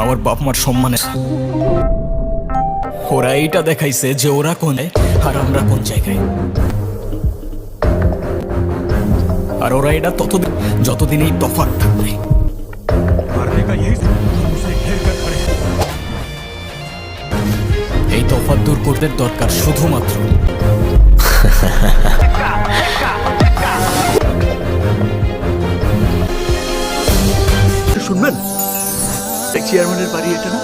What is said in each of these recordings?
আমার বাপ মার সম্মানে। ওরা এইটা দেখাইছে যে ওরা কোনে আর আমরা কোন জায়গায়। আর ওরা এটা ততদিন যতদিন এই তফাৎ থাকবে। এই তফাৎ দূর করতে দরকার শুধুমাত্র। চেয়ারম্যানের বাড়ি এটা না?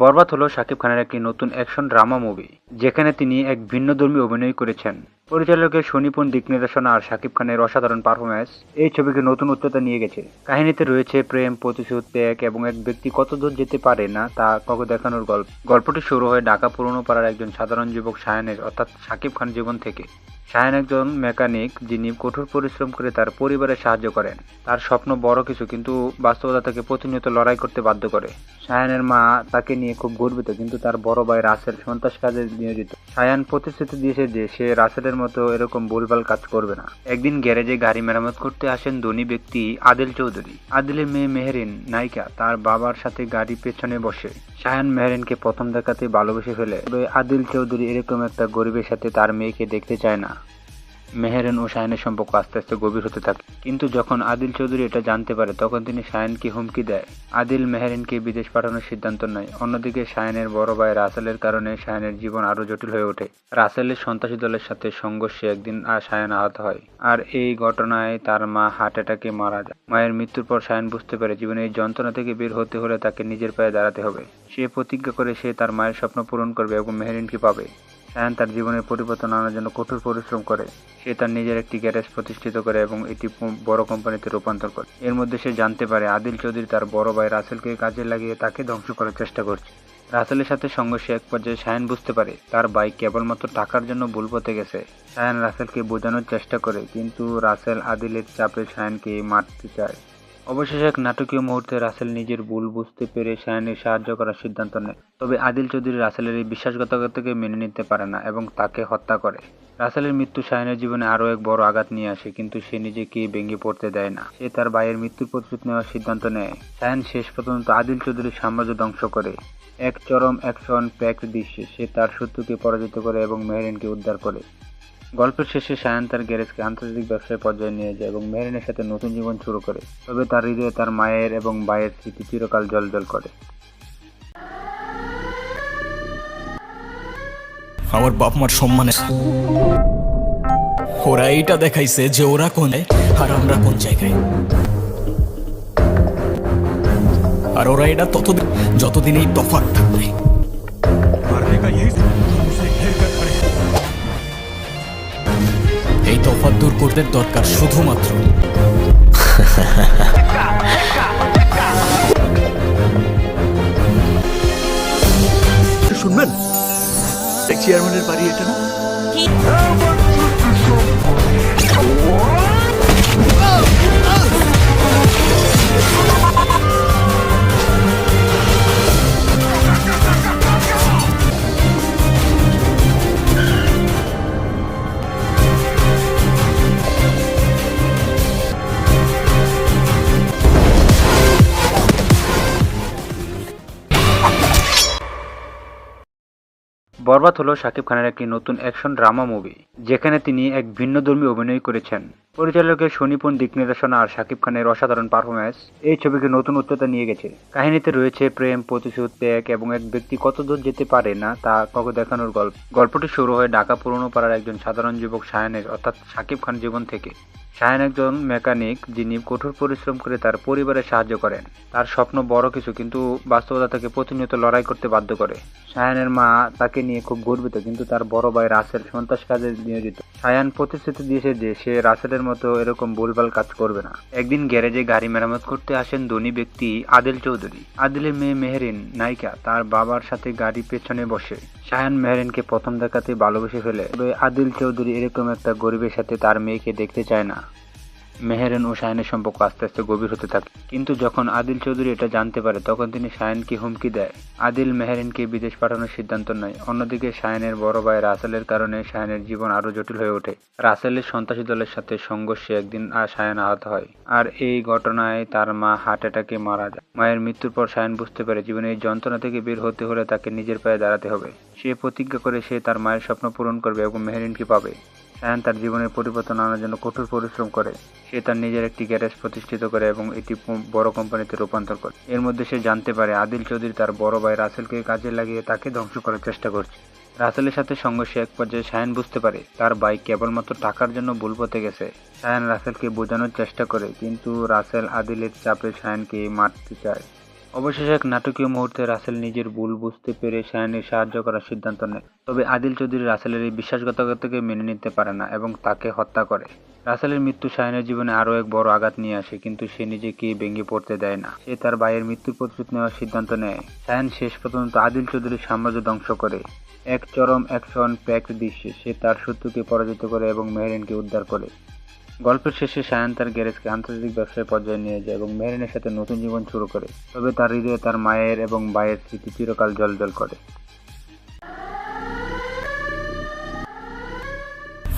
বরবাদ হলো শাকিব খানের একটি নতুন অ্যাকশন ড্রামা মুভি, যেখানে তিনি এক ভিন্নধর্মী অভিনয় করেছেন। পরিচালকের সুনিপুণ দিক নির্দেশনা আর শাকিব খানের অসাধারণ পারফরমেন্স এই ছবিকে নতুন উচ্চতা নিয়ে গেছে। কাহিনীতে রয়েছে প্রেম, প্রতিশোধ, ত্যাগ এবং এক ব্যক্তি কত দূর যেতে পারে না তা কাউকে দেখানোর গল্প। গল্পটি শুরু হয় ঢাকা পুরনো পাড়ার একজন সাধারণ যুবক সায়নের, অর্থাৎ শাকিব খান জীবন থেকে। শায়ন একজন মেকানিক যিনি কঠোর পরিশ্রম করে তার পরিবারে সাহায্য করেন। তার স্বপ্ন বড় কিছু, কিন্তু বাস্তবতা তাকে প্রতিনিয়ত লড়াই করতে বাধ্য করে। শায়ানের মা তাকে নিয়ে খুব গর্বিত, কিন্তু তার বড় ভাই রাসেল সন্ত্রাস কাজে নিয়োজিত। শায়ান প্রতিশ্রুতি দিয়েছে যে সে রাসেলের মতো এরকম ভুলভাল কাজ করবে না। একদিন গ্যারেজে গাড়ি মেরামত করতে আসেন ধনী ব্যক্তি আদিল চৌধুরী। আদিলের মেয়ে মেহরিন নায়িকা তার বাবার সাথে গাড়ি পেছনে বসে। শায়ান মেহরিনকে প্রথম দেখাতে ভালোবেসে ফেলে। তবে আদিল চৌধুরী এরকম একটা গরিবের সাথে তার মেয়েকে দেখতে চায় না। মেহেরেন ও শায়নের সম্পর্ক আস্তে আস্তে গভীর হতে থাকে। কিন্তু যখন আদিল চৌধুরী এটা জানতে পারে, তখন তিনি শায়নকে হুমকি দেয়। আদিল মেহেরেনকে বিদেশ পাঠানোর সিদ্ধান্ত নেয়। অন্যদিকে শায়নের বড় ভাই রাসেলের কারণে শায়নের জীবন আরও জটিল হয়ে ওঠে। রাসেলের সন্ত্রাসী দলের সাথে সংঘর্ষে একদিন আর শায়ন আহত হয়। আর এই ঘটনায় তার মা হার্ট অ্যাটাকে মারা যায়। মায়ের মৃত্যুর পর শায়ন বুঝতে পারে জীবনে এই যন্ত্রণা থেকে বের হতে হলে তাকে নিজের পায়ে দাঁড়াতে হবে। সে প্রতিজ্ঞা করে সে তার মায়ের স্বপ্ন পূরণ করবে এবং মেহেরিনকে পাবে। শায়ান তার জীবনের পরিবর্তন আনার জন্য কঠোর পরিশ্রম করে। সে তার নিজের একটি গ্যারেজ প্রতিষ্ঠিত করে এবং এটি বড় কোম্পানিতে রূপান্তর করে। এর মধ্যে সে জানতে পারে আদিল চৌধুরী তার বড় ভাই রাসেলকে কাজে লাগিয়ে তাকে ধ্বংস করার চেষ্টা করছে। রাসেলের সাথে সংঘর্ষে এক পর্যায়ে শায়ান বুঝতে পারে তার বাইক কেবলমাত্র টাকার জন্য ভুল পথে গেছে। শায়ান রাসেলকে বোঝানোর চেষ্টা করে, কিন্তু রাসেল আদিলের চাপে শায়ানকে মারতে চায়। অবশেষে এক নাটকীয় মুহূর্তে রাসেল নিজের ভুল বুঝতে পেরে শায়ানের সাহায্য করার সিদ্ধান্ত নেয়। তবে আদিল চৌধুরী রাসেলের এই বিশ্বাসঘাতকতাকে মেনে নিতে পারে না এবং তাকে হত্যা করে। রাসেলের মৃত্যু শায়নের জীবনে আরও এক বড় আঘাত নিয়ে আসে, কিন্তু সে নিজেকে ভেঙে পড়তে দেয় না। সে তার ভাইয়ের মৃত্যুর প্রতিশোধ নেওয়ার সিদ্ধান্ত নেয়। শায়ন শেষ পর্যন্ত আদিল চৌধুরীর সাম্রাজ্য ধ্বংস করে। এক চরম অ্যাকশন প্যাকড দৃশ্যে সে তার শত্রুকে পরাজিত করে এবং মেহরিনকে উদ্ধার করে। গল্পের শেষে শায়ান তার গ্যারেজকে আন্তর্জাতিক ব্যবসায় পর্যায়ে নিয়ে যায় এবং মেহরিনের সাথে নতুন জীবন শুরু করে। তবে তার হৃদয়ে তার মায়ের এবং ভাইয়ের স্মৃতি চিরকাল জলজল করে। আমার বাপ মার সম্মানের ওরা এইটা দেখাইছে যে ওরা কোনে আর আমরা কোন জায়গায়। আর ওরা এটা ততদিন যতদিন এই তফাৎ থাকবে। তফাৎ দূর করতে দরকার শুধুমাত্র। শুনবেন? চেয়ারম্যানের বাড়ি এটা না? বরবাদ হলো শাকিব খানের একটি নতুন অ্যাকশন ড্রামা মুভি, যেখানে তিনি এক ভিন্নধর্মী অভিনয় করেছেন। পরিচালকের সুনিপুণ দিক নির্দেশনা আর শাকিব খানের অসাধারণ পারফরমেন্স এই ছবিকে নতুন উচ্চতা নিয়ে গেছে। কাহিনীতে রয়েছে প্রেম, প্রতিশোধ, ত্যাগ এবং এক ব্যক্তি কত দূর যেতে পারে না তা কাউকে দেখানোর গল্প। গল্পটি শুরু হয় ঢাকা পুরনো পাড়ার একজন সাধারণ যুবক সায়নের অর্থাৎ শাকিব খান জীবন থেকে। শায়ান একজন মেকানিক যিনি কঠোর পরিশ্রম করে তার পরিবারের সাহায্য করেন। তার স্বপ্ন বড় কিছু, কিন্তু বাস্তবতা তাকে প্রতিনিয়ত লড়াই করতে বাধ্য করে। শায়ানের মা তাকে নিয়ে খুব গর্বিত, কিন্তু তার বড় ভাই রাসেল সন্ত্রাস কাজে নিয়োজিত। শায়ান প্রতিশ্রুতি দিয়েছে যে সে রাসেলের মতো এরকম ভুলভাল কাজ করবে না। একদিন গ্যারেজে গাড়ি মেরামত করতে আসেন ধনী ব্যক্তি আদিল চৌধুরী। আদিলের মেয়ে মেহরিন নায়িকা, তার বাবার সাথে গাড়ি পেছনে বসে। শায়ান মেহরিনকে প্রথম দেখাতে ভালোবেসে ফেলে। তবে আদিল চৌধুরী এরকম একটা গরিবের সাথে তার মেয়েকে দেখতে চায় না। মেহেরেন ও শাহিনের সম্পর্ক আস্তে আস্তে গভীর হতে থাকে। কিন্তু যখন আদিল চৌধুরী এটা জানতে পারে, তখন তিনি শাহিনকে হুমকি দেয়? আদিল মেহেরিনকে বিদেশ পাঠানোর সিদ্ধান্ত নেয়। অন্যদিকে শাহিনের বড় ভাই রাসেলের কারণে শাহিনের জীবন আরও জটিল হয়ে ওঠে। রাসেলের সন্ত্রাসী দলের সাথে সংঘর্ষে একদিন শায়ান আহত হয়। আর এই ঘটনায় তার মা হার্ট অ্যাটাকে মারা যায়। মায়ের মৃত্যুর পর শায়ান বুঝতে পারে জীবনে এই যন্ত্রণা থেকে বের হতে হলে তাকে নিজের পায়ে দাঁড়াতে হবে। সে প্রতিজ্ঞা করে সে তার মায়ের স্বপ্ন পূরণ করবে এবং মেহেরিনকে পাবে। শায়ান তার জীবনের পরিবর্তন আনার জন্য কঠোর পরিশ্রম করে। সে তার নিজের একটি গ্যারেজ প্রতিষ্ঠিত করে এবং এটি বড় কোম্পানিতে রূপান্তর করে। এর মধ্যে সে জানতে পারে আদিল চৌধুরী তার বড় ভাই রাসেলকে কাজে লাগিয়ে তাকে ধ্বংস করার চেষ্টা করছে। রাসেলের সাথে সংঘর্ষে এক পর্যায়ে শায়ান বুঝতে পারে, তার ভাই কেবলমাত্র টাকার জন্য ভুল পথে গেছে। শায়ান রাসেলকে বোঝানোর চেষ্টা করে, কিন্তু রাসেল আদিলের চাপে শায়ানকে মারতে চায়। অবশেষে এক নাটকীয় মুহূর্তে রাসেল নিজের ভুল বুঝতে পেরে শায়ানের সাহায্য করার সিদ্ধান্ত নেয়। তবে আদিল চৌধুরী রাসেলের এই বিশ্বাসঘাতকতাকে মেনে নিতে পারে না এবং তাকে হত্যা করে। রাসেলের মৃত্যু শায়ানের জীবনে আরও এক বড় আঘাত নিয়ে আসে, কিন্তু সে নিজেকে ভেঙে পড়তে দেয় না। সে তার ভাইয়ের মৃত্যুর প্রতিশোধ নেওয়ার সিদ্ধান্ত নেয়। শায়ান শেষ পর্যন্ত আদিল চৌধুরীর সাম্রাজ্য ধ্বংস করে। এক চরম অ্যাকশন প্যাক দৃশ্যে সে তার শত্রুকে পরাজিত করে এবং মেহরিনকে উদ্ধার করে। গল্পের শেষে শায়ান তার গ্যারেজকে আন্তর্জাতিক ব্যবসায় পর্যায়ে নিয়ে যায় এবং মেরিনের সাথে নতুন জীবন শুরু করে। তবে তার হৃদয়ে তার মায়ের এবং ভাইয়ের স্মৃতি চিরকাল জলজল করে।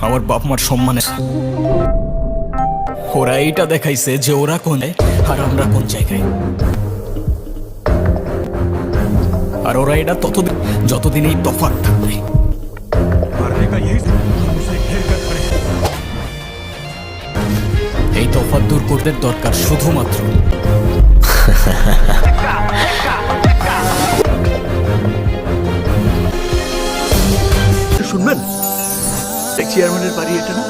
আমার বাপ মার সম্মানে ওরা এইটা দেখাইছে যে ওরা কোন আর আমরা কোন জায়গায়। আর ওরা এটা ততদিন যতদিন এই তফাৎ থাকবে। এই তফাত দূর করতে দরকার শুধুমাত্র। শুনবেন? চেয়ারম্যানের বাড়ি এটা না?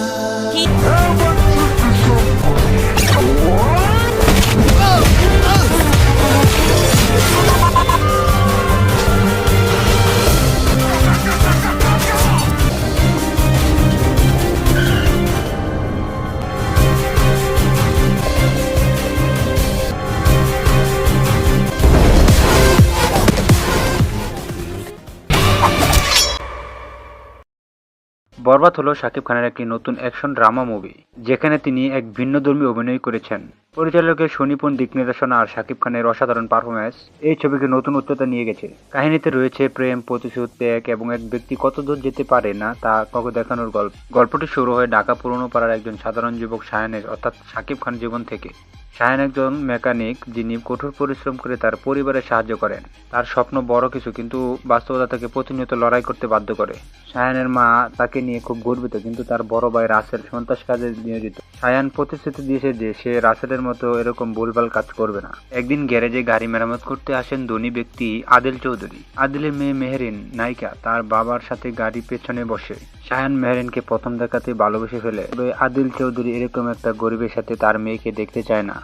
বরবাদ হলো শাকিব খানের একটি নতুন অ্যাকশন ড্রামা মুভি, যেখানে তিনি এক ভিন্নধর্মী অভিনয় করেছেন। পরিচালকের সুনিপুণ দিক নির্দেশনা আর শাকিব খানের অসাধারণ পারফরমেন্স এই ছবিকে নতুন উচ্চতা নিয়ে গেছে। কাহিনীতে রয়েছে প্রেম, প্রতিশোধ, ত্যাগ এবং এক ব্যক্তি কত দূর যেতে পারে না তা কাউকে দেখানোর গল্প। গল্পটি শুরু হয় ঢাকা পুরনো পাড়ার একজন সাধারণ যুবক সায়ানের, অর্থাৎ শাকিব খান জীবন থেকে। শায়ান একজন মেকানিক যিনি কঠোর পরিশ্রম করে তার পরিবারের সাহায্য করেন, তার স্বপ্ন বড় কিছু কিন্তু বাস্তবতা তাকে প্রতিনিয়ত লড়াই করতে বাধ্য করে। শায়ানের মা তাকে নিয়ে খুব গর্বিত, কিন্তু তার বড় ভাই রাসেল সন্ত্রাস কাজে নিয়োজিত। শায়ান প্রতিশ্রুতি দিয়েছে যে সে রাসেলের মতো এরকম ভুলভাল কাজ করবে না। একদিন গ্যারেজে গাড়ি মেরামত করতে আসেন ধনী ব্যক্তি আদিল চৌধুরী। আদিলের মেয়ে মেহরিন নায়িকা তার বাবার সাথে গাড়ি পেছনে বসে। শায়ান মেহরিনকে প্রথম দেখাতে ভালোবেসে ফেলে। তবে আদিল চৌধুরী এরকম একটা গরিবের সাথে তার মেয়েকে দেখতে চায় না।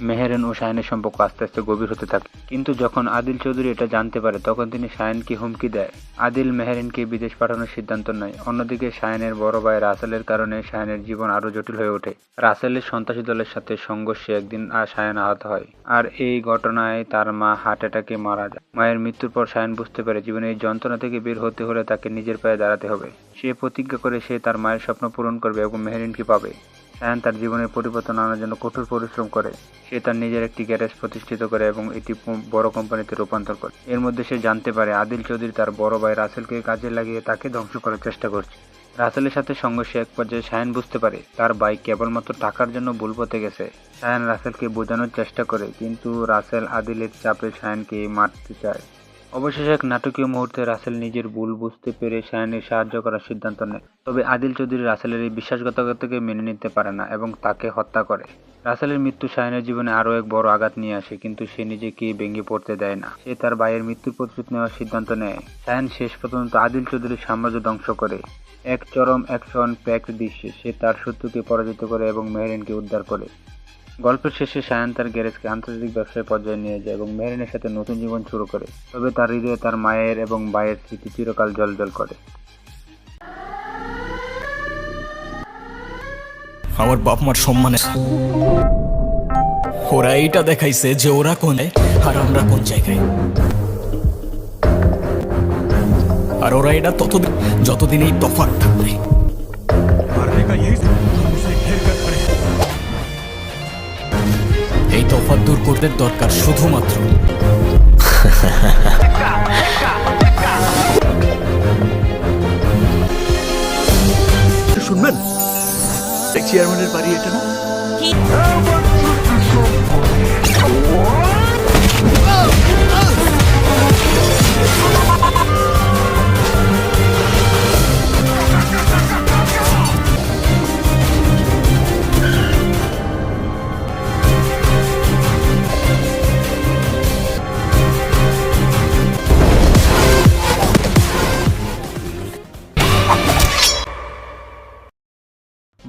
মেহেরেন ও শাহিনের সম্পর্ক আস্তে আস্তে গভীর হতে থাকে। কিন্তু যখন আদিল চৌধুরী এটা জানতে পারে, তখন তিনি শাহিনকে হুমকি দেয়। আদিল মেহেরিনকে বিদেশ পাঠানোর সিদ্ধান্ত নেয়। অন্যদিকে শাহিনের বড় ভাই রাসেলের কারণে শাহিনের জীবন আরও জটিল হয়ে ওঠে। রাসেলের সন্ত্রাসী দলের সাথে সংঘর্ষে একদিন আর শায়ান আহত হয়। আর এই ঘটনায় তার মা হার্ট অ্যাটাকে মারা যায়। মায়ের মৃত্যুর পর শায়ান বুঝতে পারে জীবনে এই যন্ত্রণা থেকে বের হতে হলে তাকে নিজের পায়ে দাঁড়াতে হবে। সে প্রতিজ্ঞা করে সে তার মায়ের স্বপ্ন পূরণ করবে এবং মেহেরিনকে পাবে। শায়ান তার জীবনের পরিবর্তন আনার জন্য কঠোর পরিশ্রম করে। সে তার নিজের একটি গ্যারেজ প্রতিষ্ঠিত করে এবং এটি বড় কোম্পানিতে রূপান্তর করে। এর মধ্যে সে জানতে পারে, আদিল চৌধুরী তার বড় ভাই রাসেলকে কাজে লাগিয়ে তাকে ধ্বংস করার চেষ্টা করছে। রাসেলের সাথে সংঘর্ষে এক পর্যায়ে শায়ান বুঝতে পারে, তার ভাই কেবলমাত্র টাকার জন্য ভুল পথে গেছে। শায়ান রাসেলকে বোঝানোর চেষ্টা করে, কিন্তু রাসেল আদিলের চাপে শায়ানকে মারতে চায়। অবশেষে এক নাটকীয় মুহূর্তে রাসেল নিজের ভুল বুঝতে পেরে শায়ানের সাহায্য করার সিদ্ধান্ত নেয়। তবে আদিল চৌধুরী রাসেলের এই বিশ্বাসঘাতকতাকে মেনে নিতে পারে না এবং তাকে হত্যা করে। রাসেলের মৃত্যু শায়ানের জীবনে আরও এক বড় আঘাত নিয়ে আসে, কিন্তু সে নিজেকে ভেঙে পড়তে দেয় না। সে তার ভাইয়ের মৃত্যুর প্রতিশোধ নেওয়ার সিদ্ধান্ত নেয়। শায়ান শেষ পর্যন্ত আদিল চৌধুরীর সাম্রাজ্য ধ্বংস করে। এক চরম অ্যাকশন প্যাক দৃশ্যে সে তার শত্রুকে পরাজিত করে এবং মেহরিনকে উদ্ধার করে। গল্পের শেষে সায়ান তার গ্যারেজকে আন্তর্জাতিক ব্যবসায় পর্যায়ে নিয়ে যায় এবং মেরিনের সাথে নতুন জীবন শুরু করে। তবে তার হৃদয়ে তার মায়ের এবং ভাইয়ের স্মৃতি চিরকাল জলজল করে। আমার বাপ মার সম্মানে। ওরা এইটা দেখাইছে যে ওরা কোনে আর আমরা কোন জায়গায়। আর ওরা এটা ততদিন যতদিন এই তফাৎ থাকবে। এই তফাৎ দূর করতে দরকার শুধুমাত্র। শুনবেন? এক চেয়ারম্যানের বাড়ি এটা না?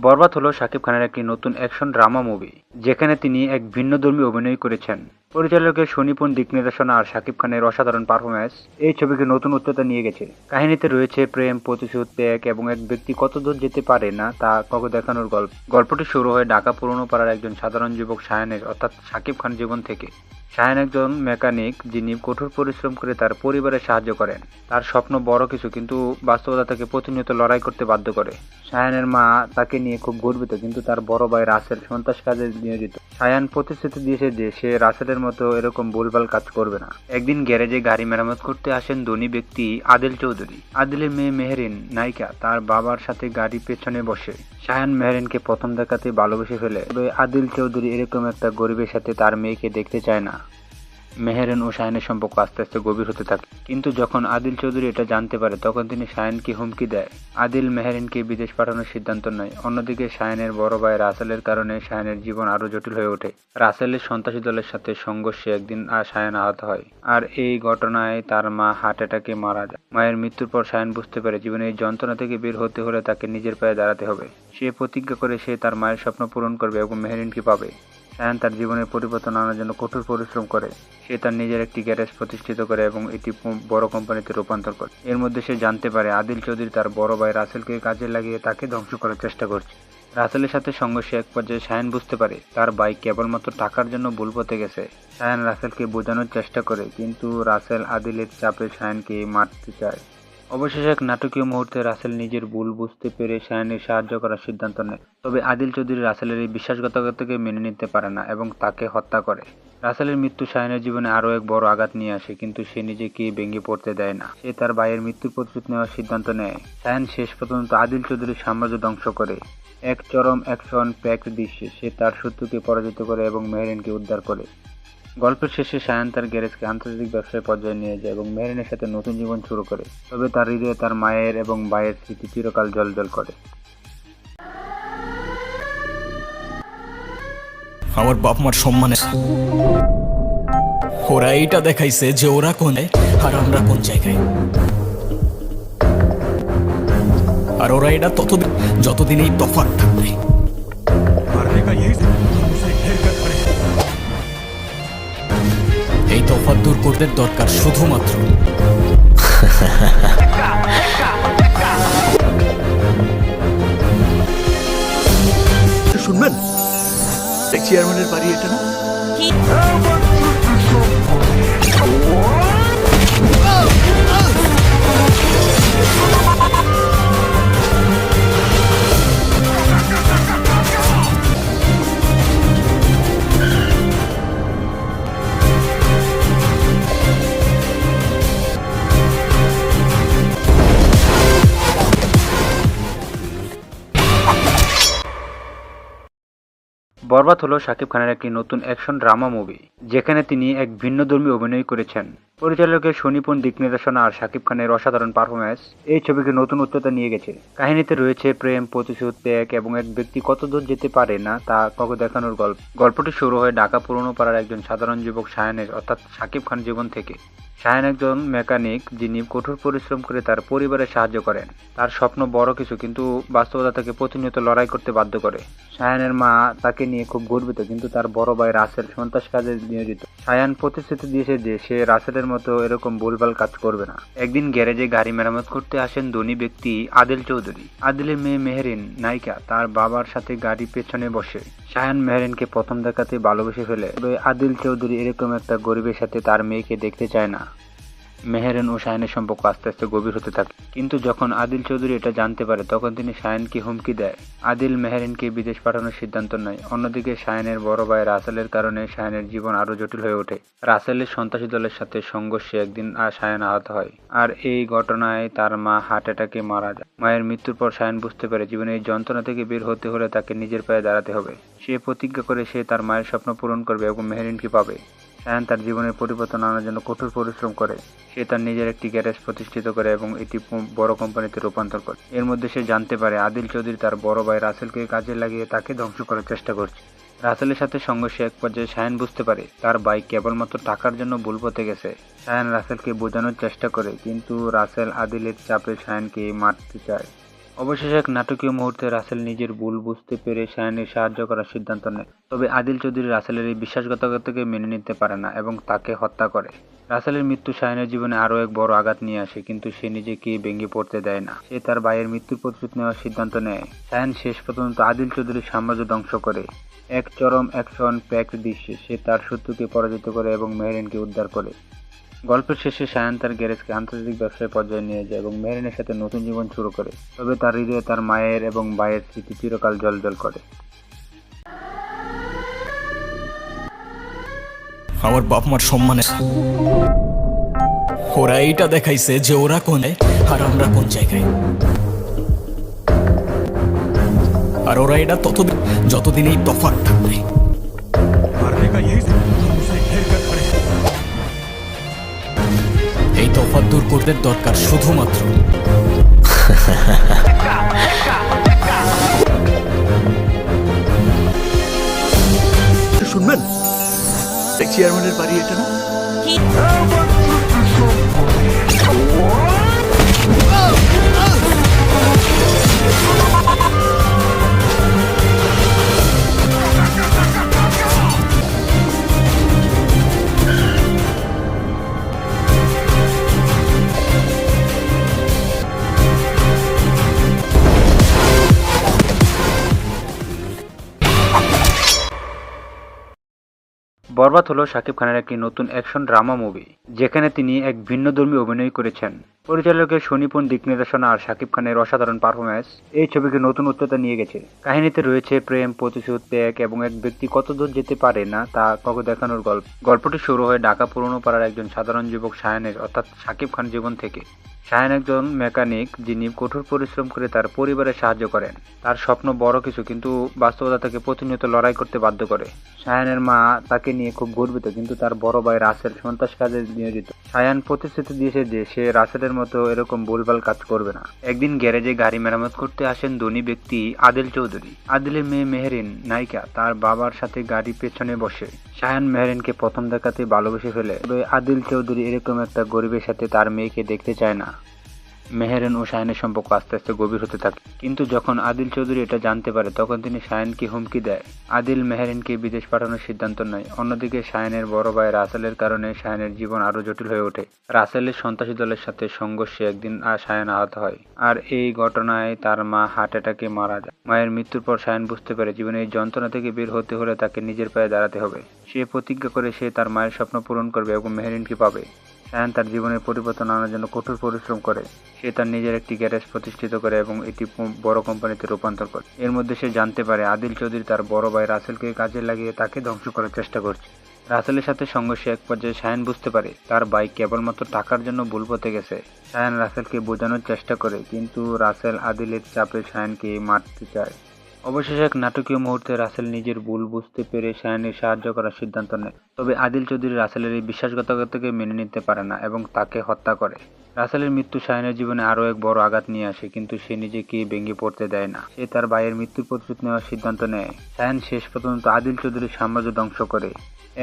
বরবাদ হলো শাকিব খানের একটি নতুন অ্যাকশন ড্রামা মুভি, যেখানে তিনি এক ভিন্ন ধর্মী অভিনয় করেছেন। পরিচালকের সুনিপুণ দিক নির্দেশনা আর শাকিব খানের অসাধারণ পারফরমেন্স এই ছবিকে নতুন উচ্চতা নিয়ে গেছে। কাহিনীতে রয়েছে প্রেম, প্রতিশোধ, ত্যাগ এবং এক ব্যক্তি কতদূর যেতে পারে না তা কাউকে দেখানোর গল্প। গল্পটি শুরু হয় ঢাকা পুরনো পাড়ার একজন সাধারণ যুবক সায়ানের, অর্থাৎ শাকিব খান জীবন থেকে। শায়ান একজন মেকানিক যিনি কঠোর পরিশ্রম করে তার পরিবারের সাহায্য করেন। তার স্বপ্ন বড় কিছু, কিন্তু বাস্তবতা তাকে প্রতিনিয়ত লড়াই করতে বাধ্য করে। শায়ানের মা তাকে নিয়ে খুব গর্বিত, কিন্তু তার বড় ভাই রাসেল সন্ত্রাস কাজে নিয়োজিত। শায়ান প্রতিশ্রুতি দিয়েছে যে সে রাসেলের মতো এরকম ভুলভাল কাজ করবে না। একদিন গ্যারেজে গাড়ি মেরামত করতে আসেন ধনী ব্যক্তি আদিল চৌধুরী। আদিলের মেয়ে মেহরিন নায়িকা, তার বাবার সাথে গাড়ি পেছনে বসে। শায়ান মেহরিনকে প্রথম দেখাতে ভালোবেসে ফেলে। তবে আদিল চৌধুরী এরকম একটা গরিবের সাথে তার মেয়েকে দেখতে চায় না। মেহেরেন ও শাহিনের সম্পর্ক আস্তে আস্তে গভীর হতে থাকে। কিন্তু যখন আদিল চৌধুরী এটা জানতে পারে, তখন তিনি শাহিনকে হুমকি দেয়। আদিল মেহেরিনকে বিদেশ পাঠানোর সিদ্ধান্ত নেয়। অন্যদিকে শাহিনের বড় ভাই রাসেলের কারণে শাহিনের জীবন আরও জটিল হয়ে ওঠে। রাসেলের সন্ত্রাসী দলের সাথে সংঘর্ষে একদিন আর শায়ান আহত হয়। আর এই ঘটনায় তার মা হার্ট অ্যাটাকে মারা যায়। মায়ের মৃত্যুর পর শায়ান বুঝতে পারে জীবনে এই যন্ত্রণা থেকে বের হতে হলে তাকে নিজের পায়ে দাঁড়াতে হবে। সে প্রতিজ্ঞা করে সে তার মায়ের স্বপ্ন পূরণ করবে এবং মেহেরিনকে পাবে। সায়ান তার জীবনের পরিবর্তন আনার জন্য কঠোর পরিশ্রম করে। সে তার নিজের একটি গ্যারেজ প্রতিষ্ঠিত করে এবং এটি বড় কোম্পানিতে রূপান্তর করে। এর মধ্যে সে জানতে পারে আদিল চৌধুরী তার বড় ভাই রাসেলকে কাজে লাগিয়ে তাকে ধ্বংস করার চেষ্টা করছে। রাসেলের সাথে সংঘর্ষে এক পর্যায়ে সায়ান বুঝতে পারে তার বাইক কেবলমাত্র টাকার জন্য ভুল পথে গেছে। সায়ান রাসেলকে বোঝানোর চেষ্টা করে, কিন্তু রাসেল আদিলের চাপে সায়ানকে মারতে চায়। অবশেষে এক নাটকীয় মুহূর্তে রাসেল নিজের ভুল বুঝতে পেরে শায়ানের সাহায্য করার সিদ্ধান্ত নেয়। তবে আদিল চৌধুরী রাসেলের এই বিশ্বাসঘাতকতাকে মেনে নিতে পারে না এবং তাকে হত্যা করে। রাসেলের মৃত্যু শায়ানের জীবনে আরও এক বড় আঘাত নিয়ে আসে, কিন্তু সে নিজেকে ভেঙে পড়তে দেয় না। সে তার ভাইয়ের মৃত্যুর প্রতিশোধ নেওয়ার সিদ্ধান্ত নেয়। শায়ান শেষ পর্যন্ত আদিল চৌধুরীর সাম্রাজ্য ধ্বংস করে। এক চরম অ্যাকশন প্যাক দৃশ্যে সে তার শত্রুকে পরাজিত করে এবং মেহরিনকে উদ্ধার করে। গল্পের শেষে সায়ান তার গ্যারেজকে আন্তর্জাতিক ব্যবসায় পর্যায়ে নিয়ে যায় এবং মেহরিনের সাথে নতুন জীবন শুরু করে। তবে তার হৃদয়ে তার মায়ের এবং ভাইয়ের স্মৃতি চিরকাল জলজল করে। আমার বাপ মার সম্মানে ওরা এইটা দেখাইছে যে ওরা কোনে আর আমরা কোন জায়গায়। আর ওরা এটা ততদিন যতদিন এই তফাৎ থাকবে। তফাৎ দূর করতে দরকার শুধুমাত্র। শুনবেন? এক চেয়ারম্যানের বাড়ি এটা না? বরবাদ হলো শাকিব খানের একটি নতুন অ্যাকশন ড্রামা মুভি, যেখানে তিনি এক ভিন্ন ধর্মী অভিনয় করেছেন। পরিচালকের সুনিপুণ দিক নির্দেশনা আর শাকিব খানের অসাধারণ পারফরমেন্স এই ছবিকে নতুন উচ্চতা নিয়ে গেছে। কাহিনীতে রয়েছে প্রেম, প্রতিশোধ, ত্যাগ এবং এক ব্যক্তি কত দূর যেতে পারে না তা কাউকে দেখানোর গল্প। গল্পটি শুরু হয় ঢাকা পুরনো পাড়ার একজন সাধারণ যুবক সায়ানের, অর্থাৎ শাকিব খান জীবন থেকে। শায়ান একজন মেকানিক যিনি কঠোর পরিশ্রম করে তার পরিবারের সাহায্য করেন। তার স্বপ্ন বড় কিছু, কিন্তু বাস্তবতা তাকে প্রতিনিয়ত লড়াই করতে বাধ্য করে। শায়ানের মা তাকে নিয়ে খুব গর্বিত, কিন্তু তার বড় ভাই রাসেল সন্ত্রাস কাজে নিয়োজিত। শায়ান প্রতিশ্রুতি দিয়েছে যে সে রাসেলের মতো এরকম ভুলভাল কাজ করবে না। একদিন গ্যারেজে গাড়ি মেরামত করতে আসেন ধনী ব্যক্তি আদিল চৌধুরী। আদিলের মেয়ে মেহরিন নায়িকা তার বাবার সাথে গাড়ি পেছনে বসে। শায়ান মেহরিনকে প্রথম দেখাতে ভালোবেসে ফেলে। তবে আদিল চৌধুরী এরকম একটা গরিবের সাথে তার মেয়েকে দেখতে চায় না। মেহেরেন ও শাহিনের সম্পর্ক আস্তে আস্তে গভীর হতে থাকে। কিন্তু যখন আদিল চৌধুরী এটা জানতে পারে, তখন তিনি শাহিনকে হুমকি দেয়। আদিল মেহেরিনকে বিদেশ পাঠানোর সিদ্ধান্ত নেয়। অন্যদিকে শাহিনের বড় ভাই রাসেলের কারণে শাহিনের জীবন আরও জটিল হয়ে ওঠে। রাসেলের সন্ত্রাসী দলের সাথে সংঘর্ষে একদিন শায়ান আহত হয়। আর এই ঘটনায় তার মা হার্ট অ্যাটাকে মারা যায়। মায়ের মৃত্যুর পর শায়ান বুঝতে পারে জীবনে এই যন্ত্রণা থেকে বের হতে হলে তাকে নিজের পায়ে দাঁড়াতে হবে। সে প্রতিজ্ঞা করে সে তার মায়ের স্বপ্ন পূরণ করবে এবং মেহেরিনকে পাবে। শায়ান তার জীবনের পরিবর্তন আনার জন্য কঠোর পরিশ্রম করে। সে তার নিজের একটি গ্যারেজ প্রতিষ্ঠিত করে এবং এটি বড় কোম্পানিতে রূপান্তর করে। এর মধ্যে সে জানতে পারে আদিল চৌধুরী তার বড় ভাই রাসেলকে কাজে লাগিয়ে তাকে ধ্বংস করার চেষ্টা করছে। রাসেলের সাথে সংঘর্ষে এক পর্যায়ে শায়ান বুঝতে পারে তার বাইক কেবলমাত্র টাকার জন্য ভুল পথে গেছে। শায়ান রাসেলকে বোঝানোর চেষ্টা করে, কিন্তু রাসেল আদিলের চাপে শায়ানকে মারতে চায়। অবশেষে এক নাটকীয় মুহূর্তে রাসেল নিজের ভুল বুঝতে পেরে শায়ানের সাহায্য করার সিদ্ধান্ত নেয়। তবে আদিল চৌধুরী রাসেলের এই বিশ্বাসঘাতকতাকে মেনে নিতে পারে না এবং তাকে হত্যা করে। রাসেলের মৃত্যু শায়ানের জীবনে আরও এক বড় আঘাত নিয়ে আসে, কিন্তু সে নিজেকে ভেঙে পড়তে দেয় না। সে তার ভাইয়ের মৃত্যুর প্রতিশোধ নেওয়ার সিদ্ধান্ত নেয়। শায়ান শেষ পর্যন্ত আদিল চৌধুরীর সাম্রাজ্য ধ্বংস করে। এক চরম অ্যাকশন প্যাকড দৃশ্যে সে তার শত্রুকে পরাজিত করে এবং মেহরিনকে উদ্ধার করে। গল্পের শেষে শায়ান তার গ্যারেজকে আন্তর্জাতিক ব্যবসায় পর্যায়ে নিয়ে যায় এবং মেহরিনের সাথে নতুন জীবন শুরু করে। তবে তার হৃদয়ে তার মায়ের এবং ভাইয়ের স্মৃতি চিরকাল জলজল করে। আমার বাপ মার সম্মানে। ওরা এইটা দেখাইছে যে ওরা কোন আর আমরা কোন জায়গায়। আর ওরা এটা ততদিন যতদিন এই তফাৎ থাকবে। তফাৎ দূর করতে দরকার শুধুমাত্র। শুনবেন? চেয়ারম্যানের বাড়ি এটা না? বরবাদ হলো শাকিব খানের একটি নতুন অ্যাকশন ড্রামা মুভি যেখানে তিনি এক ভিন্নধর্মী অভিনয় করেছেন। পরিচালকের সুনিপুণ দিক নির্দেশনা আর শাকিব খানের অসাধারণ পারফরমেন্স এই ছবিকে নতুন উচ্চতা নিয়ে গেছে। কাহিনীতে রয়েছে প্রেম, প্রতিশোধ, ত্যাগ এবং এক ব্যক্তি কত দূর যেতে পারে না তা কাউকে দেখানোর গল্প। গল্পটি শুরু হয় ঢাকা পুরনো পাড়ার একজন সাধারণ যুবক সায়ানের, অর্থাৎ শাকিব খান জীবন থেকে। শায়ান একজন মেকানিক যিনি কঠোর পরিশ্রম করে তার পরিবারের সাহায্য করেন। তার স্বপ্ন বড় কিছু, কিন্তু বাস্তবতা তাকে প্রতিনিয়ত লড়াই করতে বাধ্য করে। শায়ানের মা তাকে নিয়ে খুব গর্বিত, কিন্তু তার বড় ভাই রাসেল সন্ত্রাস কাজে নিয়োজিত। শায়ান প্রতিশ্রুতি দিয়েছে যে সে রাসেলের মতো এরকম ভুলভাল কাজ করবে না। একদিন গ্যারেজে গাড়ি মেরামত করতে আসেন ধনী ব্যক্তি আদিল চৌধুরী। আদিলের মেয়ে মেহরিন নায়িকা, তার বাবার সাথে গাড়ি পেছনে বসে। শায়ান মেহরিনকে প্রথম দেখাতে ভালোবেসে ফেলে। তবে আদিল চৌধুরী এরকম একটা গরিবের সাথে তার মেয়েকে দেখতে চায় না। মেহেরেন ও শাহিনের সম্পর্ক আস্তে আস্তে গভীর হতে থাকে। কিন্তু যখন আদিল চৌধুরী এটা জানতে পারে, তখন তিনি শাহিনকে হুমকি দেয়। আদিল মেহেরিনকে বিদেশ পাঠানোর সিদ্ধান্ত নেয়। অন্যদিকে শাহিনের বড় ভাই রাসেলের কারণে শাহিনের জীবন আরও জটিল হয়ে ওঠে। রাসেলের সন্ত্রাসী দলের সাথে সংঘর্ষে একদিন আর শায়ান আহত হয়। আর এই ঘটনায় তার মা হার্ট অ্যাটাকে মারা যায়। মায়ের মৃত্যুর পর শায়ান বুঝতে পারে জীবনে এই যন্ত্রণা থেকে বের হতে হলে তাকে নিজের পায়ে দাঁড়াতে হবে। সে প্রতিজ্ঞা করে সে তার মায়ের স্বপ্ন পূরণ করবে এবং মেহেরিনকে পাবে। শায়ান তার জীবনের পরিবর্তন আনার জন্য কঠোর পরিশ্রম করে। সে তার নিজের একটি গ্যারেজ প্রতিষ্ঠিত করে এবং এটি বড় কোম্পানিতে রূপান্তর করে। এর মধ্যে সে জানতে পারে আদিল চৌধুরী তার বড় ভাই রাসেলকে কাজে লাগিয়ে তাকে ধ্বংস করার চেষ্টা করছে। রাসেলের সাথে সংঘর্ষে এক পর্যায়ে শায়ান বুঝতে পারে তার বাইক কেবলমাত্র টাকার জন্য ভুল পথে গেছে। শায়ান রাসেলকে বোঝানোর চেষ্টা করে, কিন্তু রাসেল আদিলের চাপে শায়ানকে মারতে চায়। অবশেষে এক নাটকীয় মুহূর্তে রাসেল নিজের ভুল বুঝতে পেরে শায়ানের সাহায্য করার সিদ্ধান্ত নেয়। তবে আদিল চৌধুরী রাসেলের এই বিশ্বাসঘাতকতাকে মেনে নিতে পারে না এবং তাকে হত্যা করে। রাসেলের মৃত্যু শায়ানের জীবনে আরও এক বড় আঘাত নিয়ে আসে, কিন্তু সে নিজেকে ভেঙে পড়তে দেয় না। সে তার ভাইয়ের মৃত্যুর প্রতিশোধ নেওয়ার সিদ্ধান্ত নেয়। শায়ান শেষ পর্যন্ত আদিল চৌধুরীর সাম্রাজ্য ধ্বংস করে।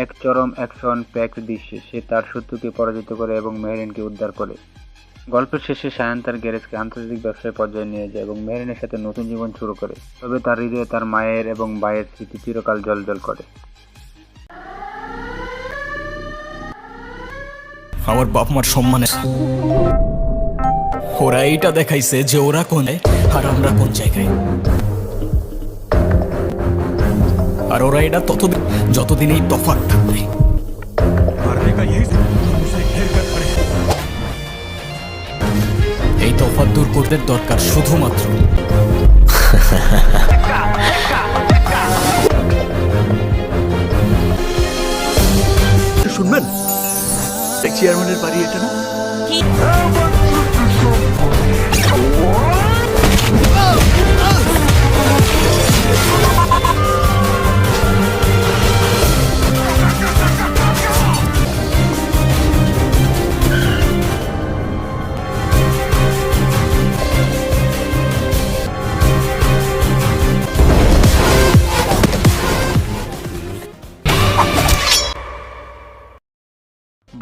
এক চরম অ্যাকশন প্যাক দৃশ্যে সে তার শত্রুকে পরাজিত করে এবং মেহরিনকে উদ্ধার করে। গল্পের শেষে সায়ান তার গ্যারেজকে আন্তর্জাতিক ব্যবসায় পর্যায়ে নিয়ে যায় এবং মেরিনের সাথে নতুন জীবন শুরু করে। তবে তার হৃদয়ে তার মায়ের এবং ভাইয়ের স্মৃতি চিরকাল জলজল করে। আমার বাপ মার সম্মানে। ওরা এইটা দেখাইছে যে ওরা কোনে আর আমরা কোন জায়গায়। আর ওরা এটা ততদিন যতদিন এই তফাৎ থাকবে। এই তফাৎ দূর করতে দরকার শুধুমাত্র। শুনবেন? চেয়ারম্যানের বাড়ি এটা না?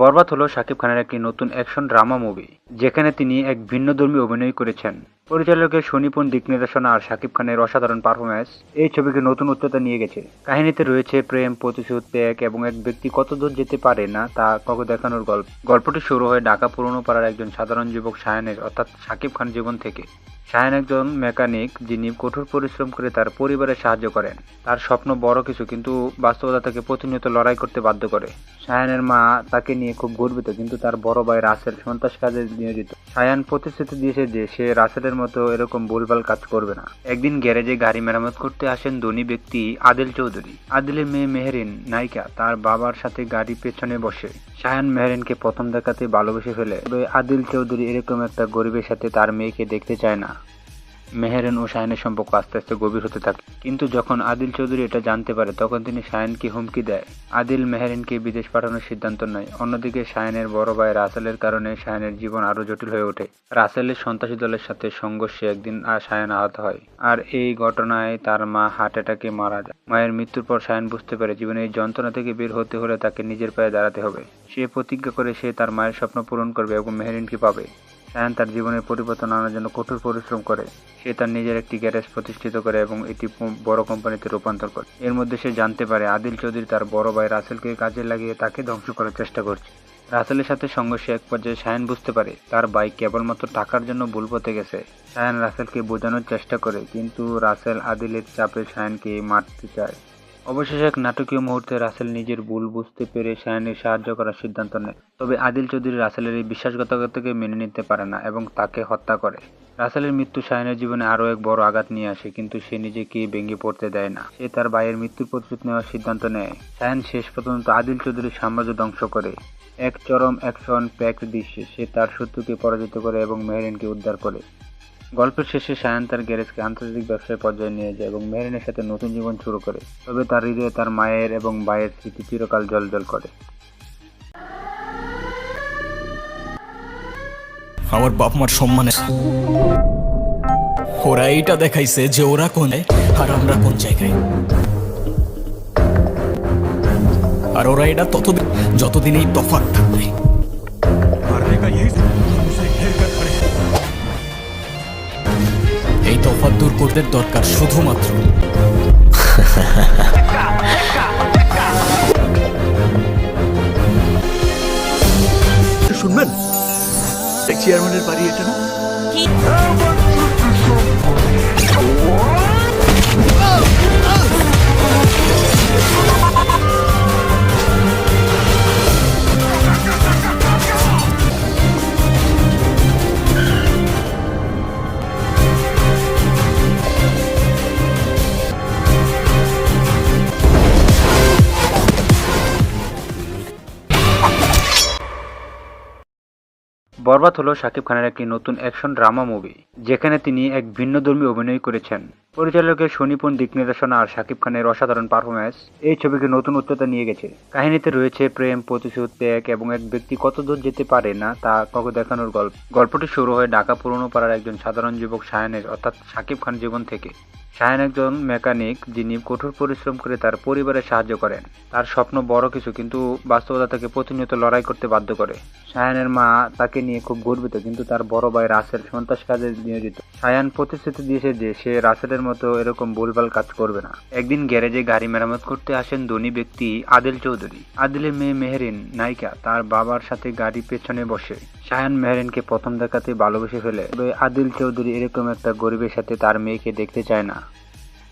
বরবাদ হলো শাকিব খানের একটি নতুন অ্যাকশন ড্রামা মুভি, যেখানে তিনি এক ভিন্নধর্মী অভিনয় করেছেন। পরিচালকের সুনিপুণ দিক নির্দেশনা আর শাকিব খানের অসাধারণ পারফরমেন্স এই ছবিকে নতুন উচ্চতা নিয়ে গেছে। কাহিনীতে রয়েছে প্রেম, প্রতিশোধ, ত্যাগ এবং এক ব্যক্তি কত দূর যেতে পারে না তা কাউকে দেখানোর গল্প। গল্পটি শুরু হয় ঢাকা পুরনো পাড়ার একজন সাধারণ যুবক সায়ানের অর্থাৎ শাকিব খান জীবন থেকে। শায়ান একজন মেকানিক যিনি কঠোর পরিশ্রম করে তার পরিবারের সাহায্য করেন। তার স্বপ্ন বড় কিছু, কিন্তু বাস্তবতা তাকে প্রতিনিয়ত লড়াই করতে বাধ্য করে। শায়ানের মা তাকে নিয়ে খুব গর্বিত, কিন্তু তার বড় ভাই রাসেল সন্ত্রাস কাজে নিয়োজিত। সায়ান প্রতিশ্রুতি দিয়েছে যে সে রাসেলের মতো এরকম ভুলভাল কাজ করবে না। একদিন গ্যারেজে গাড়ি মেরামত করতে আসেন ধনী ব্যক্তি আদিল চৌধুরী। আদিলের মেয়ে মেহরিন নায়িকা, তার বাবার সাথে গাড়ি পেছনে বসে। শায়ান মেহরিনকে প্রথম দেখাতে ভালোবেসে ফেলে। তবে আদিল চৌধুরী এরকম একটা গরিবের সাথে তার মেয়েকে দেখতে চায় না। মেহেরেন ও শাহিনের সম্পর্ক আস্তে আস্তে গভীর হতে থাকে। কিন্তু যখন আদিল চৌধুরী এটা জানতে পারে, তখন তিনি শাহিনকে হুমকি দেয়। আদিল মেহেরিনকে বিদেশ পাঠানোর সিদ্ধান্ত নেয়। অন্যদিকে শাহিনের বড় ভাই রাসেলের কারণে শাহিনের জীবন আরও জটিল হয়ে ওঠে। রাসেলের সন্ত্রাসী দলের সাথে সংঘর্ষে একদিন শাহিন আহত হয়। আর এই ঘটনায় তার মা হার্ট অ্যাটাকে মারা যায়। মায়ের মৃত্যুর পর শাহিন বুঝতে পারে জীবনে এই যন্ত্রণা থেকে বের হতে হলে তাকে নিজের পায়ে দাঁড়াতে হবে। সে প্রতিজ্ঞা করে সে তার মায়ের স্বপ্ন পূরণ করবে এবং মেহেরিনকে পাবে। শায়ান তার জীবনের পরিবর্তন আনার জন্য কঠোর পরিশ্রম করে। সে তার নিজের একটি গ্যারেজ প্রতিষ্ঠিত করে এবং এটি বড় কোম্পানিতে রূপান্তর করে। এর মধ্যে সে জানতে পারে আদিল চৌধুরী তার বড় ভাই রাসেলকে কাজে লাগিয়ে তাকে ধ্বংস করার চেষ্টা করছে। রাসেলের সাথে সংঘর্ষে এক পর্যায়ে শায়ান বুঝতে পারে তার বাইক কেবলমাত্র টাকার জন্য ভুল পথে গেছে। শায়ান রাসেলকে বোঝানোর চেষ্টা করে, কিন্তু রাসেল আদিলের চাপে শায়ানকে মারতে চায়। অবশেষে এক নাটকীয় মুহূর্তে রাসেল নিজের ভুল বুঝতে পেরে শায়ানের সাহায্য করার সিদ্ধান্ত নেয়। তবে আদিল চৌধুরী রাসেলের এই বিশ্বাসঘাতকতাকে মেনে নিতে পারে না এবং তাকে হত্যা করে। রাসেলের মৃত্যু শায়ানের জীবনে আরও এক বড় আঘাত নিয়ে আসে, কিন্তু সে নিজেকে ভেঙে পড়তে দেয় না। সে তার ভাইয়ের মৃত্যুর প্রতিশোধ নেওয়ার সিদ্ধান্ত নেয়। শায়ান শেষ পর্যন্ত আদিল চৌধুরীর সাম্রাজ্য ধ্বংস করে। এক চরম অ্যাকশন প্যাক দৃশ্যে সে তার শত্রুকে পরাজিত করে এবং মেহরিনকে উদ্ধার করে। গল্পের শেষে সায়ান তার গ্যারেজকে আন্তর্জাতিক ব্যবসায় পর্যায়ে নিয়ে যায় এবং মেহরিনের সাথে নতুন জীবন শুরু করে। তবে তার হৃদয়ে তার মায়ের এবং ভাইয়ের স্মৃতি চিরকাল জলজল করে। আমার বাপ মার সম্মানে ওরা এইটা দেখাইছে যে ওরা কোনে আর আমরা কোন জায়গায়। আর ওরা এটা ততদিন যতদিন এই তফাৎ থাকবে। তফাৎ দূর করতে দরকার শুধুমাত্র। শুনবেন? চেয়ারম্যানের বাড়ি এটা না? বরবাদ হলো শাকিব খানের একটি নতুন অ্যাকশন ড্রামা মুভি যেখানে তিনি এক ভিন্নধর্মী অভিনয় করেছেন। পরিচালকের সুনিপুণ দিক নির্দেশনা আর শাকিব খানের অসাধারণ পারফরমেন্স এই ছবিকে নতুন উচ্চতা নিয়ে গেছে। কাহিনীতে রয়েছে প্রেম, প্রতিশোধ, ত্যাগ এবং এক ব্যক্তি কত দূর যেতে পারে না তা কাউকে দেখানোর গল্প। গল্পটি শুরু হয় ঢাকা পুরনো পাড়ার একজন সাধারণ যুবক সায়ানের, অর্থাৎ শাকিব খান জীবন থেকে। শায়ান একজন মেকানিক যিনি কঠোর পরিশ্রম করে তার পরিবারের সাহায্য করেন। তার স্বপ্ন বড় কিছু, কিন্তু বাস্তবতা তাকে প্রতিনিয়ত লড়াই করতে বাধ্য করে। শায়ানের মা তাকে নিয়ে খুব গর্বিত, কিন্তু তার বড় ভাই রাসেল সন্ত্রাস কাজে নিয়োজিত। শায়ান প্রতিশ্রুতি দিয়েছে যে সে রাসেলের মতো এরকম ভুলভাল কাজ করবে না। একদিন গ্যারেজে গাড়ি মেরামত করতে আসেন ধনী ব্যক্তি আদিল চৌধুরী। আদিলের মেয়ে মেহরিন নায়িকা তার বাবার সাথে গাড়ি পেছনে বসে। শায়ান মেহরিনকে প্রথম দেখাতে ভালোবেসে ফেলে। তবে আদিল চৌধুরী এরকম একটা গরিবের সাথে তার মেয়েকে দেখতে চায় না।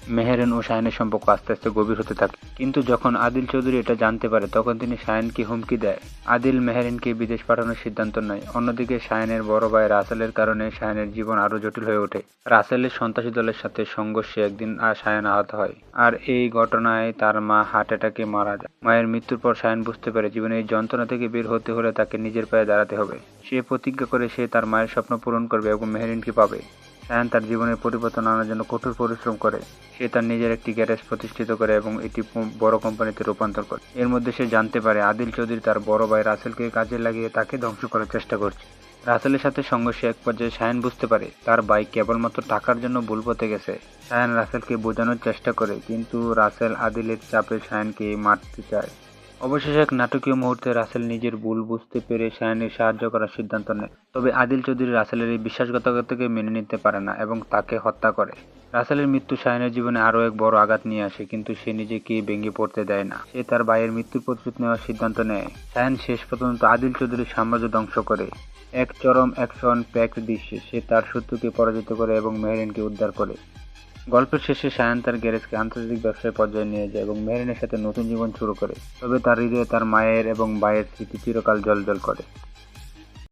মেহেরেন ও শায়নের সম্পর্ক আস্তে আস্তে গভীর হতে থাকে। কিন্তু যখন আদিল চৌধুরী এটা জানতে পারে, তখন তিনি শায়নকে হুমকি দেয়। আদিল মেহেরিনকে বিদেশ পাঠানোর সিদ্ধান্ত নেয়। অন্যদিকে শায়নের বড় ভাই রাসেলের কারণে শায়নের জীবন আরও জটিল হয়ে ওঠে। রাসেলের সন্ত্রাসী দলের সাথে সংঘর্ষে একদিন আর শায়ন আহত হয়। আর এই ঘটনায় তার মা হার্ট অ্যাটাকে মারা যায়। মায়ের মৃত্যুর পর শায়ন বুঝতে পারে জীবনে এই যন্ত্রণা থেকে বের হতে হলে তাকে নিজের পায়ে দাঁড়াতে হবে। সে প্রতিজ্ঞা করে সে তার মায়ের স্বপ্ন পূরণ করবে এবং মেহেরিনকে পাবে। শায়ান তার জীবনের পরিবর্তন আনার জন্য কঠোর পরিশ্রম করে। সে তার নিজের একটি গ্যারেজ প্রতিষ্ঠিত করে এবং এটি বড় কোম্পানিতে রূপান্তর করে। এর মধ্যে সে জানতে পারে আদিল চৌধুরী তার বড় ভাই রাসেলকে কাজে লাগিয়ে তাকে ধ্বংস করার চেষ্টা করছে। রাসেলের সাথে সংঘর্ষে এক পর্যায়ে শায়ান বুঝতে পারে তার বাইক কেবলমাত্র টাকার জন্য ভুল পথে গেছে। শায়ান রাসেলকে বোঝানোর চেষ্টা করে, কিন্তু রাসেল আদিলের চাপে শায়ানকে মারতে চায়। অবশেষে এক নাটকীয় মুহূর্তে রাসেল নিজের ভুল বুঝতে পেরে শায়ানের সাহায্য করার সিদ্ধান্ত নেয়। তবে আদিল চৌধুরী রাসেলের এই বিশ্বাসঘাতকতাকে মেনে নিতে পারে না এবং তাকে হত্যা করে। রাসেলের মৃত্যু শায়ানের জীবনে আরও এক বড় আঘাত নিয়ে আসে, কিন্তু সে নিজেকে ভেঙে পড়তে দেয় না। সে তার ভাইয়ের মৃত্যুর প্রতিশোধ নেওয়ার সিদ্ধান্ত নেয়। শায়ান শেষ পর্যন্ত আদিল চৌধুরীর সাম্রাজ্য ধ্বংস করে। এক চরম অ্যাকশন প্যাকড দৃশ্যে সে তার শত্রুকে পরাজিত করে এবং মেহরিনকে উদ্ধার করে। গল্পের শেষে শায়ান তার গ্যারেজকে আন্তর্জাতিক ব্যবসায় পর্যায়ে নিয়ে যায় এবং মেরিনের সাথে নতুন জীবন শুরু করে, তবে তার হৃদয়ে তার মায়ের এবং ভাইয়ের স্মৃতি চিরকাল জলজল করে।